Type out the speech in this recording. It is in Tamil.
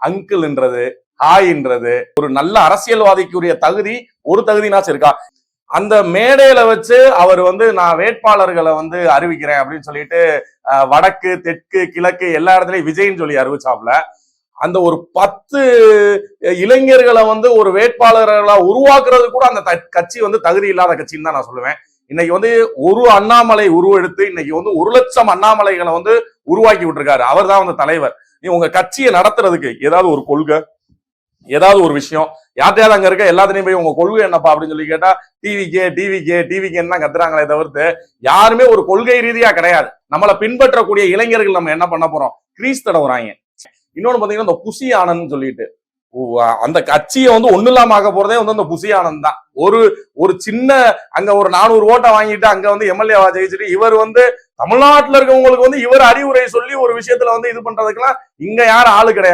அங்கிள்ன்றது ஹாய்ன்றது ஒரு நல்ல அரசியல்வாதிக்குரிய தகுதி ஒரு தகுதினாச்சும் இருக்கா? அந்த மேடையில வச்சு அவர் வந்து நான் வேட்பாளர்களை வந்து அறிவிக்கிறேன் அப்படின்னு சொல்லிட்டு அஹ், வடக்கு தெற்கு கிழக்கு எல்லா இடத்துலயும் விஜய்ன்னு சொல்லி அறிவிச்சாப்ல அந்த ஒரு பத்து இளைஞர்களை வந்து ஒரு வேட்பாளர்களா உருவாக்குறது கூட அந்த கட்சி வந்து தகுதி இல்லாத கட்சின்னு தான் நான் சொல்லுவேன். இன்னைக்கு வந்து ஒரு அண்ணாமலை உருவெடுத்து இன்னைக்கு வந்து ஒரு லட்சம் அண்ணாமலைகளை வந்து உருவாக்கி விட்டுருக்காரு. அவர் தான் வந்து தலைவர். நீ உங்க கட்சியை நடத்துறதுக்கு ஏதாவது ஒரு கொள்கை ஏதாவது ஒரு விஷயம். யார்ட்டையாவது அங்க இருக்க எல்லாத்தையும் போய் உங்க கொள்கை என்னப்பா அப்படின்னு சொல்லி கேட்டா டிவிக்கே டிவிக்கே டிவிக்கேன்னு தான் கத்துறாங்களே தவிர்த்து யாருமே ஒரு கொள்கை ரீதியா கிடையாது. நம்மளை பின்பற்றக்கூடிய இளைஞர்கள் நம்ம என்ன பண்ண போறோம்? கிரீஸ் தடவுறாங்க. இன்னொன்னு பாத்தீங்கன்னா இந்த புசி ஆனந்த் சொல்லிட்டு அந்த கட்சியை வந்து ஒண்ணு இல்லாம ஆக போறதே வந்து அந்த புசியானந்த் தான் ஒரு ஒரு சின்ன அங்க ஒரு நானூறு ஓட்டை வாங்கிட்டு அங்க வந்து எம்எல்ஏவா ஜெயிச்சுட்டு இவர் வந்து தமிழ்நாட்டுல இருக்கவங்களுக்கு வந்து இவர் அறிவுரை சொல்லி ஒரு விஷயத்துல வந்து இது பண்றதுக்கெல்லாம் இங்க யாரும் ஆளு கிடையாது.